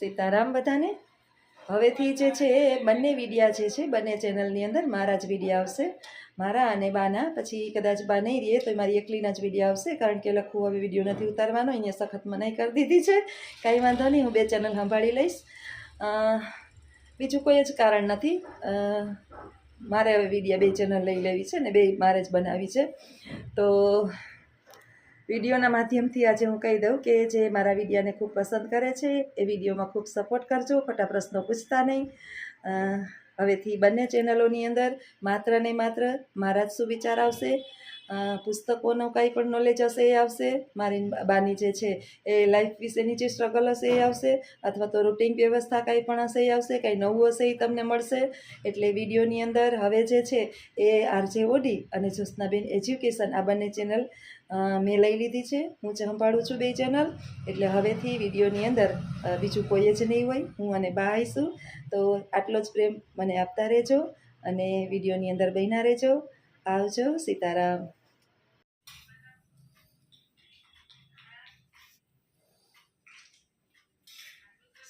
સીતારામ બધાને. હવેથી જે છે એ બંને વિડિયા જે છે, બંને ચેનલની અંદર મારા જ વિડિયા આવશે. મારા અને બાના. પછી કદાચ બા નહીં રહીએ તો મારી એકલીના જ વિડીયા આવશે, કારણ કે લખવું હવે વીડિયો નથી ઉતારવાનો, અહીંયા સખત મનાઈ કરી દીધી છે. કાંઈ વાંધો નહીં, હું બે ચેનલ સંભાળી લઈશ. બીજું કોઈ જ કારણ નથી. મારે હવે વિડીયા બે ચેનલ લઈ લેવી છે ને બે મારે જ બનાવી છે. તો વિડીયોના માધ્યમથી આજે હું કહી દઉં કે જે મારા વિડીયાને ખૂબ પસંદ કરે છે, એ વિડીયોમાં ખૂબ સપોર્ટ કરજો, ખોટા પ્રશ્નો પૂછતા નહીં. હવેથી બંને ચેનલોની અંદર માત્ર ને માત્ર મારા જ સુવિચાર આવશે. પુસ્તકોનો કાંઈ પણ નોલેજ હશે એ આવશે. મારી બાની જે છે એ લાઈફ વિશેની જે સ્ટ્રગલ હશે એ આવશે. અથવા તો રૂટિન વ્યવસ્થા કંઈ પણ હશે એ આવશે, કંઈ નવું હશે એ તમને મળશે. એટલે વિડીયોની અંદર હવે જે છે એ આરજે ઓડી અને જ્યોત્સનાબેન એજ્યુકેશન આ બંને ચેનલ મેં લઈ લીધી છે. હું સંભાળું છું બે ચેનલ. એટલે હવેથી વિડીયોની અંદર બીજું કોઈ જ નહીં હોય. હું અને બા આવીશું. તો આટલો જ પ્રેમ મને આપતા રહેજો અને વિડીયોની અંદર બન્યા રહેજો. આવજો સીતારામ.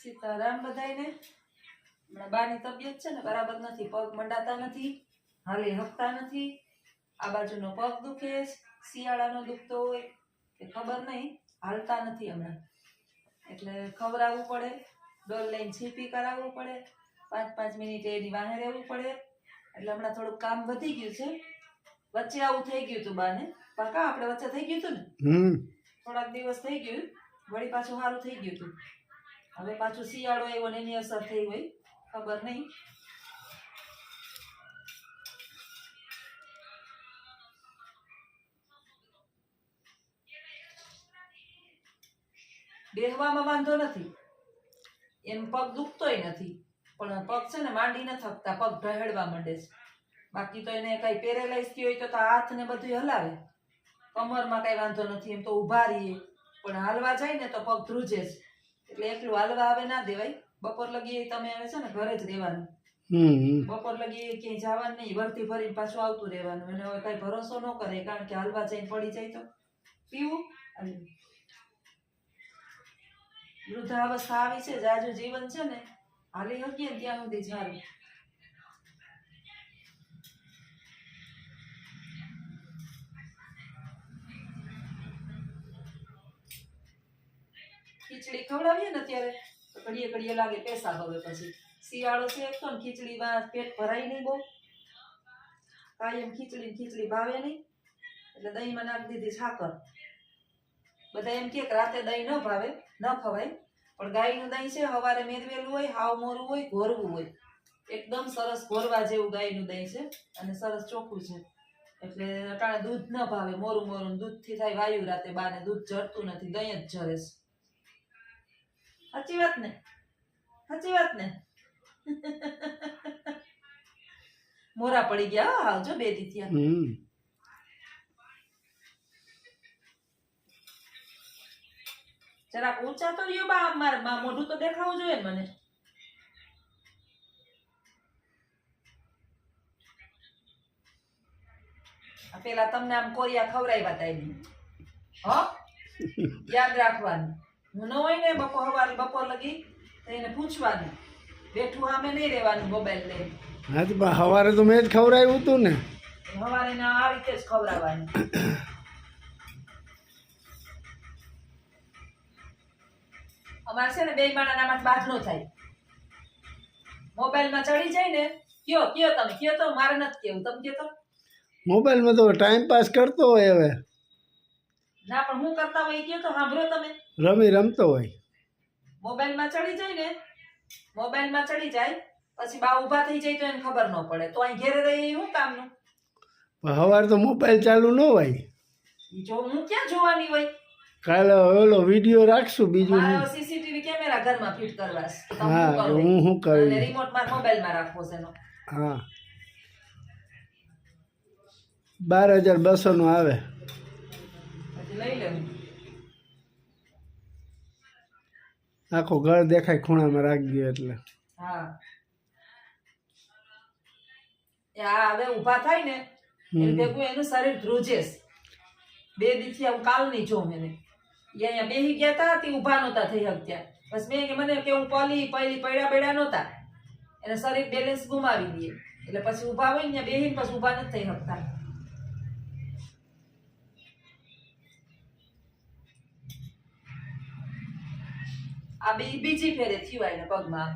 સીતારામ બધાયને? હમણાં બાની તબિયત છે ને બરાબર નથી. પગ મંડાતા નથી હાલે હકતા નથી. આ બાજુનો પગ દુખે છે, શિયાળાનો દુખતો હોય કે ખબર નહીં હાલતા નથી હમણાં. એટલે ખવડાવવું પડે ડોલ લઈને છીપી કરાવવું પડે પાંચ પાંચ મિનિટે એની વાહે રહેવું પડે. એટલે હમણાં થોડુંક કામ વધી ગયું છે. વચ્ચે આવું થઈ ગયું હતું બાને. પાકા આપણે વચ્ચે થઈ ગયું હતું ને? થોડાક દિવસ થઈ ગયું. વળી પાછું સારું થઈ ગયું હતું. હવે પાછું શિયાળો આવ્યો ને એની અસર થઈ હોય ખબર નહીં. બેહવામાં વાંધો નથી. એમ પગ દુખતોય નથી. પણ પગ છે ને માંડી ન થકતા પગ ઢહેડવા માંડે છે. બાકી તો એને કઈ પેરેલાઇઝ થયું હોય તો હાથ ને બધું હલાવે. કમરમાં કઈ વાંધો નથી એમ તો ઊભા રહીએ. પણ હાલવા જાય ને તો પગ ધ્રુજે છે. એટલે એકલું હાલવા આવે ના દેવાય. બપોર લગી તમે આવે છે ને ઘરે જ રહેવાનું. બપોર લગી ક્યાંય જવાનું નહીં વર્તી ફરીને પાછું આવતું રહેવાનું. એને હવે કઈ ભરોસો ન કરે કારણ કે હાલવા જઈને પડી જાય તો. પીવું અને વૃદ્ધાવસ્થા આવી છે, જાજુ જીવન છે ને, હાલી શકીએ ત્યાં સુધી સારું ખીચડી ખવડાવીએ ને ત્યારે તો ઘડીએ ઘડીએ લાગે પૈસા હવે પછી. શિયાળો છે એક તો ને ખીચડીમાં પેટ ભરાય નહીં બહુ. કાયમ ખીચડી ખીચડી ભાવે નહીં. એટલે દહીંમાં નાખી દીધી સાકર. બધા એમ કે રાતે દહીં ન ભાવે, ન ખવાય. પણ ગાયનું દહીં છે, સવારે મેરવેલું હોય, હાવ મોરું હોય, ઘોરવું હોય. એકદમ સરસ ઘોરવા જેવું ગાયનું દહીં છે અને સરસ ચોખ્ખું છે. એટલે અટાણે દૂધ ન ભાવે, મોરું મોરું દૂધથી થાય વાયુ રાતે બાને દૂધ જરતું નથી, દહીં જ જરે છે. સાચી વાત ને? સાચી વાત ને? મોરા પડી ગયા આવજો બે દી જરાક ઊંચા તો રહ્યો બા મારે. બા મોઢું તો દેખાવું જોઈએ મને. પેલા તમને આમ કોરિયા ખવડાવ્યા તા એની હો? યાદ રાખવાનું. હું ન હોય ને બપોર સવારે બપોર લગી તો એને પૂછવાનું. બેઠું સામે નહીં રહેવાનું મોબાઈલ લઈને. હા તો સવારે તો મેં જ ખવડાવ્યું હતું ને. સવારે ને આ રીતે જ ખવડાવવાનું. અમારે છે ને બે માણાનામાં બાદ નો થાય. મોબાઈલમાં ચડી જાય ને કયો કયો તમે? કયો તો મારે નથી કેવું તમે કયો તો? મોબાઈલમાં તો ટાઈમ પાસ કરતો હોય હવે. ના પણ હું કરતા હોય કયો તો? સાંભળો તમે. રમી રમતો હોય. મોબાઈલમાં ચડી જાય ને મોબાઈલમાં ચડી જાય પછી બા ઊભા થઈ જાય તો એને ખબર ન પડે. તો અહીં ઘેરે રહી શું કામનું? પણ સવારે તો મોબાઈલ ચાલુ ન હોય. જો હું ક્યાં જોવાની હોય? કાલે ઓલો વીડિયો રાખશું બીજું હું સીસીટીવી કેમેરા ઘરમાં ફિટ કરવા છે. તો તમે હા હું શું કરું? રિમોટ માર મોબાઈલમાં રાખવો છે હા. બાર હજાર બસો નું આવે. આખું ઘર દેખાય ખૂણામાં રાખી દો એટલે. હા. હવે ઊભા થાય ને. એટલે એનું શરીર ધ્રુજેશ. બે દિવસથી હું કાલ નહીં જોઉં એને. અહીંયા બેહી ગયા હતા તે ઊભા નહોતા થઈ શકતા બસ મેં કે મને કે હું પલી પહેલી પડ્યા પડ્યા નહોતા. એને શરીર બેલેન્સ ગુમાવી દે એટલે પછી ઊભા હોય ને બેહીને પછી ઊભા નથી થઈ શકતા. આ બી બીજી ફેરે થયું એને પગમાં.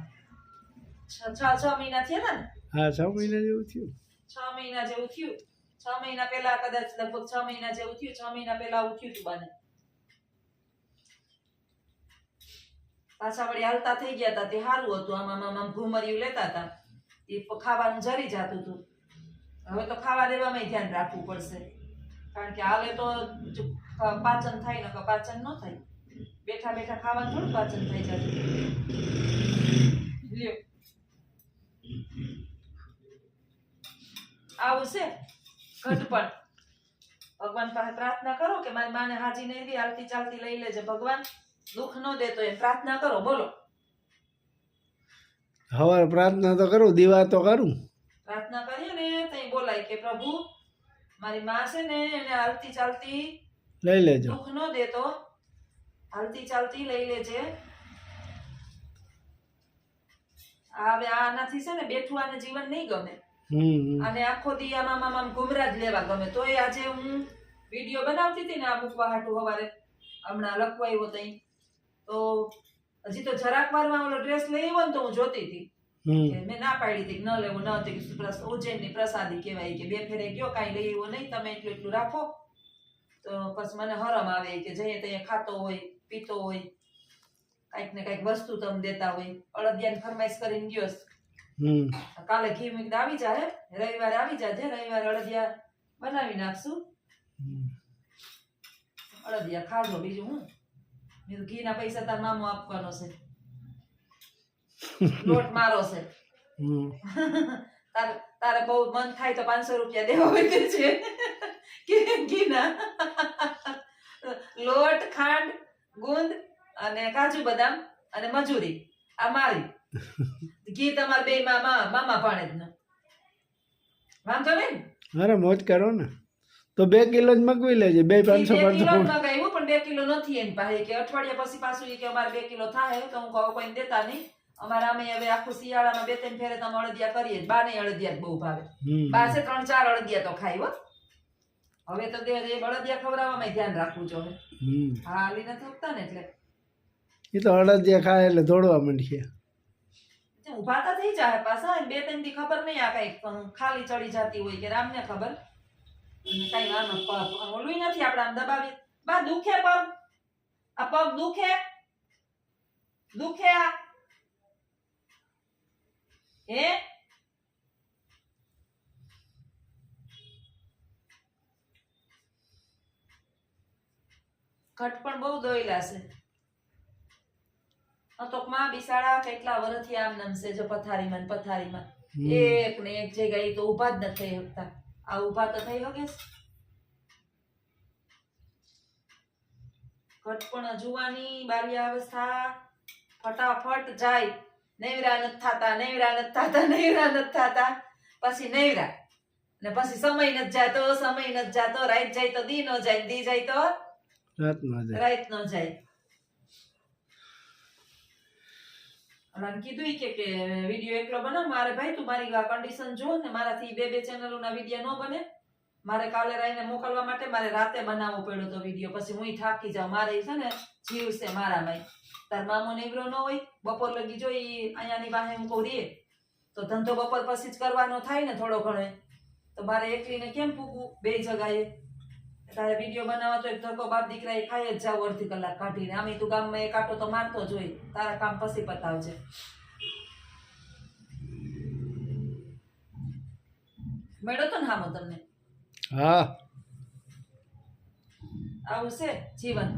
છ છ મહિના થયા ને? હા છ મહિના જેવું થયું. છ મહિના જેવું થયું. છ મહિના પહેલા કદાચ લગભગ છ મહિના જેવું થયું. છ મહિના પહેલા ઉઠ્યું હતું બને. પાછા વળી હાલતા થઈ ગયા હતા, તે સારું હતું. આમ આમ ઘુમરિયું લેતા હતા. એ ખાવાનું જરી જાતું હતું. હવે તો ખાવા દેવામાં ધ્યાન રાખવું પડશે. કારણ કે હાલે તો પાચન થાય ને પાચન ન થાય. બેઠા બેઠા ખાવાનું થોડું પાચન થઈ જતું. લ્યો. આવું છે? ઘટપણ. ભગવાન પાસે પ્રાર્થના કરો કે મારી માને હાજી નહીં હાલતી ચાલતી લઈ લેજે ભગવાન. દુઃખ ન દેતો એ પ્રાર્થના કરો બોલો. સવારે પ્રાર્થના તો કરું દીવા તો કરું. પ્રાર્થના કરીએ ને તઈ બોલાય કે પ્રભુ મારી માં છે ને એને હાલતી ચાલતી લઈ લેજો. દુઃખ ન દેતો હાલતી ચાલતી લઈ લેજે. હવે આનાથી છે ને બેઠું આને જીવન નહીં ગમે. હમ અને આખો દી આમ આમ આમ જ લેવા ગમે. તોય આજે હું વીડિયો બનાવતી હતી ને આ મૂકવા હાટું હવારે. હમણાં લખવા આવ્યો તઈ. તો હજી તો જરાક વારમાં ઓલો ડ્રેસ લઈ આવ્યો ને તો હું જોતી હતી. મેં ના પાડી હતી ન લેવું ન હતી ઉજ્જૈનની પ્રસાદી કહેવાય કે બે ફેરે ગયો કાંઈ લઈ આવ્યો નહીં તમે એટલું એટલું રાખો. તો પછી મને હરમ આવે કે જઈએ ત્યાં ખાતો હોય પીતો હોય કાંઈક ને કાંઈક વસ્તુ તમે દેતા હોય. અળદિયાની ફરમાઈશ કરીને ગયો કાલે ઘી મીઠ આવી જાય રવિવારે આવી જાજે રવિવારે અળદિયા બનાવી નાખશું. અળદિયા ખાજો બીજું હું. બીજું ઘીના પૈસા તાર મામો આપવાનો છે. લોટ મારો છે. તાર તારે બહુ મન થાય તો પાંચસો રૂપિયા દેવા હોય છે. કે ઘીના. લોટ ખાંડ ગુંદ અને કાજુ બદામ અને મજૂરી. આ મારી. ઘી તમારા બે મામા મામા ભાણે જ વાંધો નહીં? અરે મોજ કરો ને. તો બે કિલો જ મગવી લેજે બે પાંચસો પાંચસો મગાવ્યું પણ બે કિલો નથી એની પાસે કે અઠવાડિયા પછી પાછું કે અમારે બે કિલો થાય તો હું કહું કોઈને દેતા નહીં. અમારે અમે હવે આખું શિયાળામાં બે ત્રણ ફેરે તમે અળદિયા કરીએ બા નહીં અળદિયા બહુ ભાવે. પાસે ત્રણ ચાર અળદિયા તો ખાઈ હો. હવે તો તે જે અળદિયા ખવડાવવામાં ધ્યાન રાખવું જોઈએ હા હાલી નથી થકતા ને એટલે. એ તો અડદિયા ખાય એટલે દોડવા માંડીએ. ઊભા તો થઈ જાય પાછા બે ત્રણથી ખબર નહીં આ કઈ ખાલી ચડી જતી હોય કે રામને ખબર. અને કઈ ઓલું નથી આપણે આમ દબાવી બા દુખે પગ? આ પગ દુખે? દુખે આ? હે? કટ પણ બહુ દોયલા છે. માં બિસાડા કેટલા વર્ષથી આમ નામ છે જો પથારીમાં પથારીમાં. એક ને એક જગ્યાએ તો ઊભા જ નથી થઈ શકતા આ ઊભા તો થઈ છે? ઘટપણ જુવાની બાલ્ય અવસ્થા ફટાફટ જાય. નૈવરા નથી થાતા નૈવરા નથી થતા નૈવરા નથી થતા. પછી નૈવરા. ને પછી સમય નથી જાતો સમય નથી જાતો. રાત જાય તો દી નો જાય દી જાય તો રાત નો જાય. રાત નો જાય. અને કીધું કે કે વીડિયો એકલો બનાવ મારે ભાઈ, તું મારી કન્ડિશન જો ને મારાથી બે બે ચેનલોના વીડિયો ન બને. મારે કાલે રાઈને મોકલવા માટે, મારે રાતે બનાવવો પડ્યો તો વીડિયો પછી હું થાકી જાઉં. મારે છે ને જીવ છે મારા ભાઈ તાર મામો નીવરો ન હોય, બપોર લગી જો અહીંયાની પાસે હું કહું દે તો ધંધો બપોર પછી જ કરવાનો થાય ને થોડો ઘણો. તો મારે એકલીને કેમ પૂગવું બે જગાએ. તારે વીડિયો બનાવવા તો એક ધક્કો બાપ દીકરા એ ખાઈ જ જાવ અડધી કલાક કાઢીને. આમ તું ગામમાં એક આટો તો મારતો જ હોય. તારા કામ પછી પતાવજે. મેળો તો ને હામો તમને? હા. આવું છે જીવન.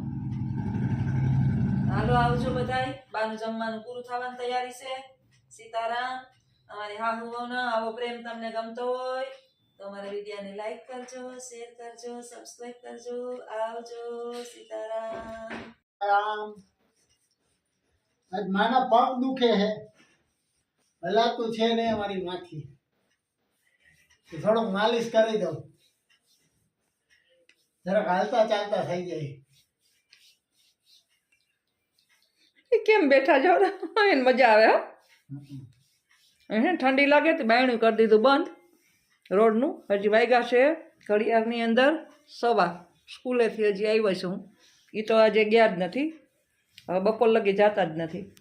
હાલો આવજો બધાય. બાનું જમવાનું પૂરું થવાની તૈયારી છે. સીતારામ અમારી હા હું આવો પ્રેમ તમને ગમતો હોય. તો અમારા વિડીયોને લાઈક કરજો શેર કરજો સબસ્ક્રાઈબ કરજો. આવજો સીતારામ. રામ આજ માના પગ દુખે હે. હલાતું છે ને અમારી માથી થોડોક માલિશ કરી દઉં. જરાક હાલતા ચાલતા થઈ જાય. કેમ બેઠા જાવ એને મજા આવે હો. એને ઠંડી લાગે તો બાયણું કરી દીધું બંધ. રોડનું. હજી વાગ્યા છે ઘડિયાળની અંદર. સવા સ્કૂલેથી હજી આવ્યો છું. એ તો આજે ગયા જ નથી. હવે બપોર લગી જતા જ નથી.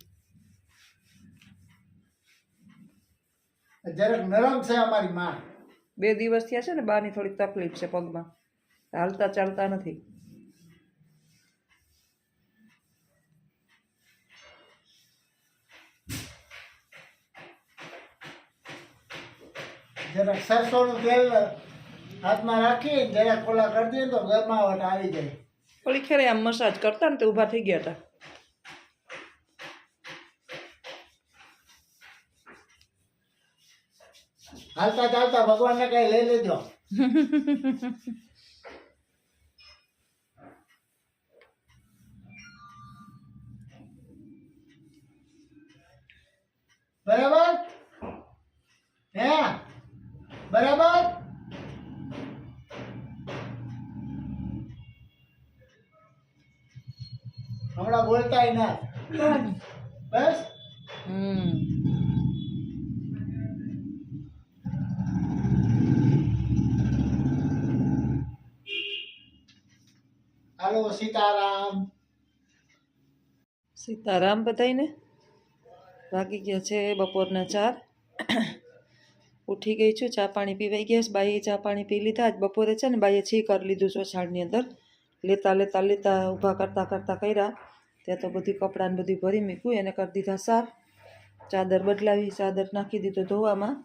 જરાક નરમ છે અમારી માં. બે દિવસ થયા છે ને બાની થોડીક તકલીફ છે પગમાં. હાલતા ચાલતા નથી. જરાક સરસોનું તેલ હાથમાં રાખી જરાક ખોલા કરી દઈએ તો ગરમાવટ આવી જાય. ઓલી ખેરે આમ મસાજ કરતા ને તે ઊભા થઈ ગયા હતા હાલતા ચાલતા ભગવાનને કઈ લઈ લેજો. બરાબર? હે? બરાબર? હમણાં બોલતાય ના. બસ? હમ. હાલો સીતારામ. સીતારામ બધાને વાગી ગયા છે બપોરના ચાર. ઉઠી ગઈ છું, ચા પાણી પીવાઈ ગયા બાઈએ ચા પાણી પી લીધા. આજ બપોરે છે ને બાઈએ છી કરી લીધું ચોછાડની અંદર. લેતા લેતા લેતા ઊભા કરતાં કરતાં કર્યા. ત્યાં તો બધું કપડાને બધું ભરી મૂક્યું, એને કરી દીધા સાફ ચાદર બદલાવી, ચાદર નાખી દીધો ધોવામાં.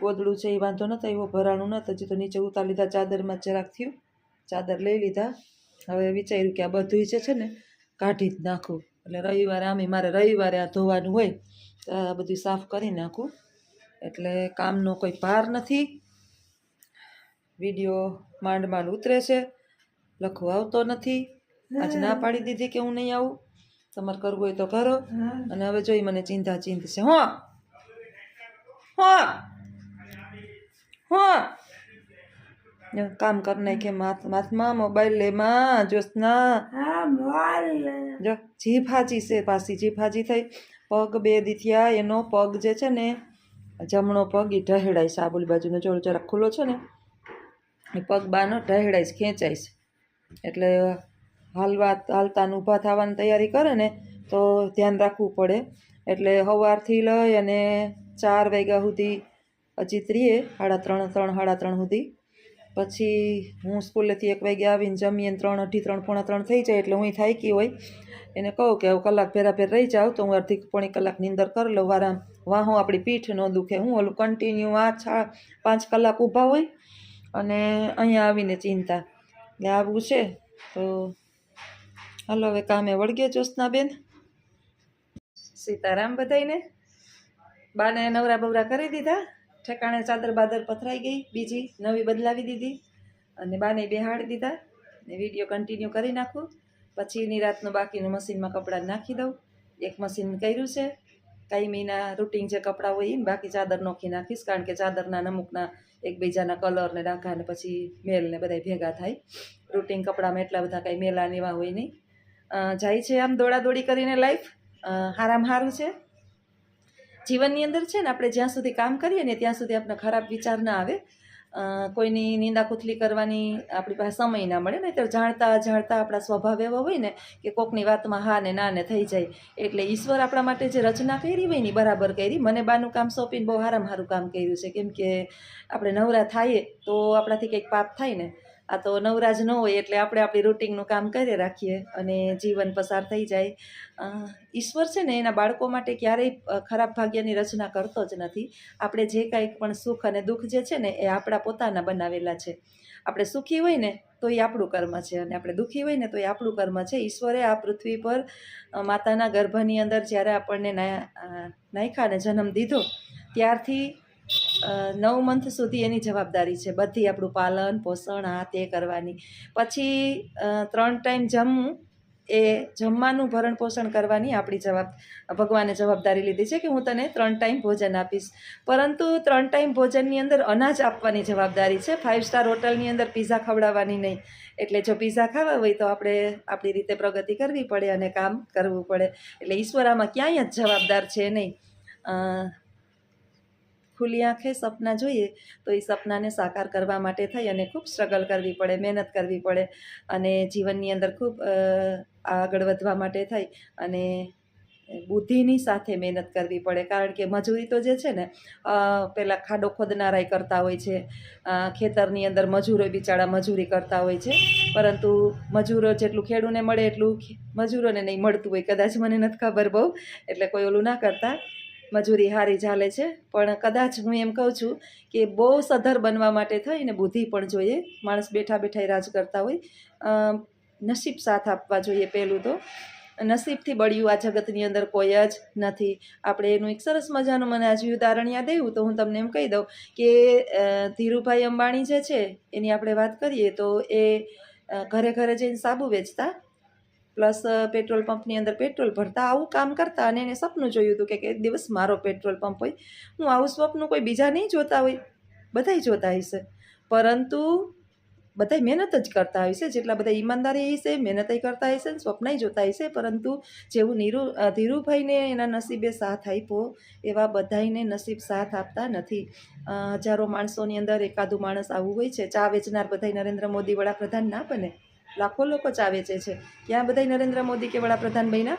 ગોદડું છે એ વાંધો નહોતો એવો ભરાણું નતું. હજી તો નીચે ઉતાર લીધા, ચાદરમાં જરાક થયું. ચાદર લઈ લીધા. હવે વિચાર્યું કે આ બધું છે છે ને, કાઢી જ નાખું. એટલે રવિવારે આમે મારે રવિવારે આ ધોવાનું હોય આ બધું સાફ કરી નાખું. એટલે કામનો કોઈ પાર નથી. વીડિયો માંડ માંડ ઉતરે છે. લખવું આવતો નથી. આજ ના પાડી દીધી કે હું નહીં આવું? તમારે કરવું હોય તો કરો. અને હવે જોઈ મને ચિંતા ચિંત છે. હો. હો. હો. કામ કર નાખે માથ માથમાં મોબાઈલ લેમાં જોસના જો જીભ હાજી છે પાછી જીભ હાજી થઈ. પગ બે દીથિયા એનો પગ જે છે ને જમણો પગ એ ઢહેડાઈશ આ બોલી બાજુનો જોડો જરાક ખુલ્લો છે ને, એ પગ બાનો ઢહેડાઈશ ખેંચાઈશ. એટલે હાલવા, હાલતાનું ઊભા થવાની તૈયારી કરે ને, તો ધ્યાન રાખવું પડે. એટલે સવારથી લઈ અને ચાર વાગ્યા સુધી હજી ત્રીએ, સાડા ત્રણ ત્રણ, સાડા ત્રણ સુધી. પછી હું સ્કૂલેથી એક વાગે આવીને જમીએ ત્રણ, અઢી, ત્રણ, પોણા ત્રણ થઈ જાય એટલે હું થાકી હોય. એને કહું કે કલાક ભેરા ભેર રહી જાવ તો હું અડધી પોણી કલાકની અંદર કરી લઉં આરામ વાહો આપણી પીઠ ન દુખે. હું ઓલું કન્ટિન્યુ આ છા પાંચ કલાક ઊભા હોય અને અહીંયા આવીને ચિંતા. એટલે આવું છે? તો હાલો હવે કામે વળગે જ્યોત્સનાબેન સીતારામ બધાઈને બાને નવરા બવરા કરી દીધા. ઠેકાણે ચાદર બાદર પથરાઈ ગઈ. બીજી નવી બદલાવી દીધી અને બાને બેહાડી દીધા. ને વીડિયો કન્ટિન્યુ કરી નાખું. પછી રાતનું બાકીનું મશીનમાં કપડાં નાખી દઉં. એક મશીન કર્યું છે. કાયમીના રૂટિન જે કપડાં હોય એ બાકી ચાદર નોખી નાખીશ કારણ કે ચાદરના ને અમુકના એકબીજાના કલર ને ડાઘા ને પછી મેલ ને બધા ભેગા થાય. રૂટિન કપડામાં એટલા બધા કાંઈ મેલા ને એવા હોય નહીં. જાય છે આમ દોડાદોડી કરીને લાઈફ હારામ હારું છે? જીવનની અંદર છે ને આપણે જ્યાં સુધી કામ કરીએ ને ત્યાં સુધી આપણે ખરાબ વિચાર ના આવે. કોઈની નિંદા કુથલી કરવાની આપણી પાસે સમય ના મળે નહીંતર જાણતા જાણતા આપણા સ્વભાવ એવો હોય ને કે કોકની વાતમાં હા ને ના ને થઈ જાય. એટલે ઈશ્વર આપણા માટે જે રચના કરી હોય ને બરાબર કરી. મને બાનું કામ સોંપીને બહુ હારામ સારું કામ કર્યું છે. કેમ કે આપણે નવરા થાઈએ તો આપણાથી કંઈક પાપ થાય ને આ તો નવરાજ ન હોય એટલે આપણે આપણી રૂટિનનું કામ કરી રાખીએ અને જીવન પસાર થઈ જાય. ઈશ્વર છે ને એના બાળકો માટે ક્યારેય ખરાબ ભાગ્યની રચના કરતો જ નથી. આપણે જે કાંઈ પણ સુખ અને દુઃખ જે છે ને એ આપણા પોતાના બનાવેલા છે. આપણે સુખી હોય ને તો એ આપણું કર્મ છે અને આપણે દુઃખી હોય ને તો એ આપણું કર્મ છે. ઈશ્વરે આ પૃથ્વી પર માતાના ગર્ભની અંદર જ્યારે આપણને નાયખાને જન્મ દીધો, ત્યારથી નવ મંથ સુધી એની જવાબદારી છે. બધી આપણું પાલન, પોષણ, આ તે કરવાની. પછી ત્રણ ટાઈમ જમવું, એ જમવાનું ભરણ પોષણ કરવાની આપણી જવાબ, ભગવાને જવાબદારી લીધી છે કે હું તને ત્રણ ટાઈમ ભોજન આપીશ. પરંતુ ત્રણ ટાઈમ ભોજનની અંદર અનાજ આપવાની જવાબદારી છે. ફાઇવ સ્ટાર હોટલની અંદર પીઝા ખવડાવવાની નહીં. એટલે જો પીઝા ખાવા હોય તો આપણે આપણી રીતે પ્રગતિ કરવી પડે અને કામ કરવું પડે. એટલે ઈશ્વર આમાં ક્યાંય જ જવાબદાર છે નહીં. ખુલ્લી આંખે સપના જોઈએ, તો એ સપનાને સાકાર કરવા માટે થઈ અને ખૂબ સ્ટ્રગલ કરવી પડે, મહેનત કરવી પડે અને જીવનની અંદર ખૂબ આગળ વધવા માટે થઈ અને બુદ્ધિની સાથે મહેનત કરવી પડે. કારણ કે મજૂરી તો જે છે ને પહેલાં ખાડો ખોદનારાય કરતા હોય છે ખેતરની અંદર મજૂરો બિચારા મજૂરી કરતા હોય છે, પરંતુ મજૂરો જેટલું ખેડૂને મળે એટલું મજૂરોને નહીં મળતું હોય. કદાચ મને નથી ખબર બહુ, એટલે કોઈ ઓલું ના કરતા. મજૂરી હારી ચાલે છે. પણ કદાચ હું એમ કહું છું કે બહુ સધર બનવા માટે થઈને બુદ્ધિ પણ જોઈએ. માણસ બેઠા બેઠા રાજ કરતા હોય. નસીબ સાથ આપવા જોઈએ પહેલું તો. નસીબથી બળ્યું આ જગતની અંદર કોઈ જ નથી. આપણે એનું એક સરસ મજાનું મને આજે ઉદાહરણ યાદ આવ્યું તો હું તમને એમ કહી દઉં કે ધીરુભાઈ અંબાણી જે છે, એની આપણે વાત કરીએ તો એ ઘરે ઘરે જઈને સાબુ વેચતા. પ્લસ પેટ્રોલ પંપની અંદર પેટ્રોલ ભરતા આવું કામ કરતા અને એને સપનું જોયું હતું કે એક દિવસ મારો પેટ્રોલ પંપ હોય. હું આવું સ્વપ્ન કોઈ બીજા નહીં જોતા હોય. બધાય જોતા હશે. પરંતુ બધાય મહેનત જ કરતા છે જેટલા બધા ઈમાનદારી હશે મહેનતય કરતા હશે ને સ્વપ્નય જોતા હશે. પરંતુ જેવું નીરુ ધીરુભાઈને એના નસીબે સાથ આપ્યો, એવા બધાયને નસીબ સાથ આપતા નથી. હજારો માણસોની અંદર એકાદું માણસ આવું હોય છે. ચા વેચનાર બધાય નરેન્દ્ર મોદી વડાપ્રધાન ના બને. લાખો લોકો ચા વેચે છે ક્યાં બધાય નરેન્દ્ર મોદી કે વડાપ્રધાન બન્યા.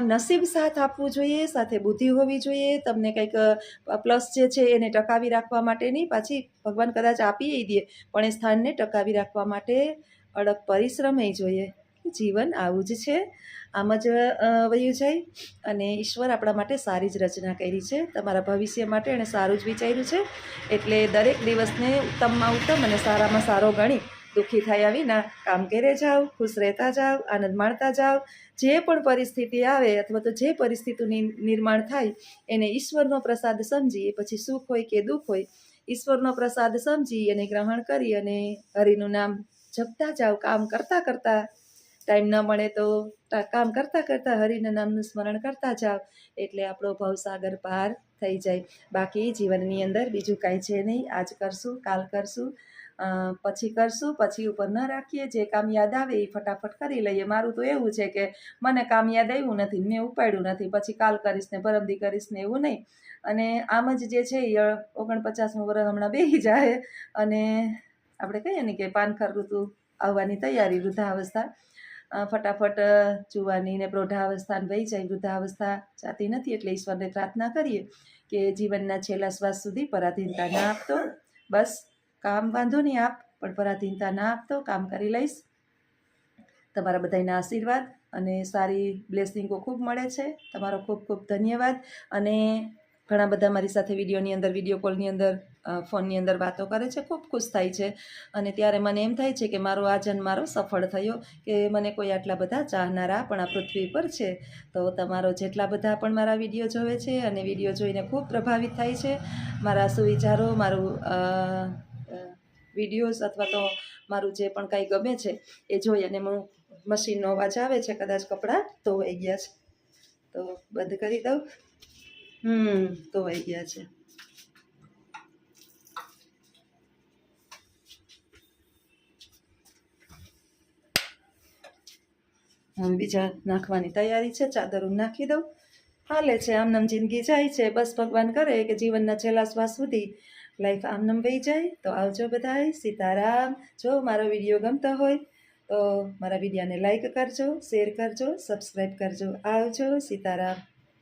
નસીબ સાથ આપવું જોઈએ, સાથે બુદ્ધિ હોવી જોઈએ, તમને કંઈક પ્લસ જે છે એને ટકાવી રાખવા માટેની પાછી ભગવાન કદાચ આપી દે, પણ એ સ્થાનને ટકાવી રાખવા માટે અડગ એ જોઈએ. જીવન આવું જ છે. આમ જ વહ્યું જાય. અને ઈશ્વર આપણા માટે સારી જ રચના કરી છે. તમારા ભવિષ્ય માટે એણે સારું જ વિચાર્યું છે. એટલે દરેક દિવસને ઉત્તમમાં ઉત્તમ અને સારામાં સારો ગણી દુઃખી થયા વિના કામ કરે જાઓ ખુશ રહેતા જાઓ આનંદ માણતા જાઓ જે પણ પરિસ્થિતિ આવે અથવા તો જે પરિસ્થિતિનું નિર્માણ થાય, એને ઈશ્વરનો પ્રસાદ સમજી એ પછી સુખ હોય કે દુઃખ હોય, ઈશ્વરનો પ્રસાદ સમજી અને ગ્રહણ કરી અને હરિનું નામ જપતા જાઓ કામ કરતાં કરતાં, ટાઈમ ન મળે તો કામ કરતાં કરતાં હરિના નામનું સ્મરણ કરતા જાઓ એટલે આપણો ભવસાગર પાર થઈ જાય. બાકી જીવનની અંદર બીજું કાંઈ છે નહીં. આજ કરશું, કાલ કરશું. પછી કરશું, પછી ઉપર ન રાખીએ, જે કામ યાદ આવે એ ફટાફટ કરી લઈએ. મારું તો એવું છે કે મને કામ યાદ આવ્યું નથી, મેં ઉપાડ્યું નથી, પછી કાલ કરીશ ને પરમદી કરીશ ને એવું નહીં. અને આમ જ જે છે એ ઓગણપચાસમું વર્ષ હમણાં બેસી જાય. અને આપણે કહીએ ને કે પાનખર ઋતુ આવવાની તૈયારી, વૃદ્ધાવસ્થા. ફટાફટ જુવાની ને પ્રૌઢાવસ્થાને વહી જાય. વૃદ્ધાવસ્થા જાતી નથી એટલે ઈશ્વરને પ્રાર્થના કરીએ કે જીવનના છેલ્લા શ્વાસ સુધી પરાધીનતા ના આપતો. બસ. કામ વાંધો નહીં આપ, પણ પરાધીનતા ના આપતો, કામ કરી લઈશ. તમારા બધાના આશીર્વાદ અને સારી બ્લેસિંગો ખૂબ મળે છે. તમારો ખૂબ ખૂબ ધન્યવાદ. અને ઘણા બધા મારી સાથે વિડીયોની અંદર, વીડિયો કોલની અંદર ફોનની અંદર વાતો કરે છે. ખૂબ ખુશ થાય છે. અને ત્યારે મને એમ થાય છે કે મારો આ જન્મ મારો સફળ થયો, કે મને કોઈ આટલા બધા ચાહનારા પણ આ પૃથ્વી પર છે. તો તમારો જેટલા બધા પણ મારા વીડિયો જોવે છે અને વીડિયો જોઈને ખૂબ પ્રભાવિત થાય છે. મારા સુવિચારો, મારું વિડીયોઝ અથવા તો મારું જે પણ કાંઈ ગમે છે, એ જોઈ અને હું મશીનનો અવાજ આવે છે, કદાચ કપડાં ધોવાઈ ગયા છે. તો બંધ કરી દઉં. હમ ધોવાઈ ગયા છે. બીજા નાખવાની તૈયારી છે, ચાદરો નાખી દઉં. હાલે છે આમનામ જિંદગી જાય છે. બસ ભગવાન કરે કે જીવનના છેલ્લા શ્વાસ સુધી લાઈફ આમનમ વહી જાય. તો આવજો બધાય. સીતારામ. જો મારો વીડિયો ગમતો હોય, તો મારા વિડીયોને લાઈક કરજો શેર કરજો સબસ્ક્રાઈબ કરજો. આવજો, સીતારામ.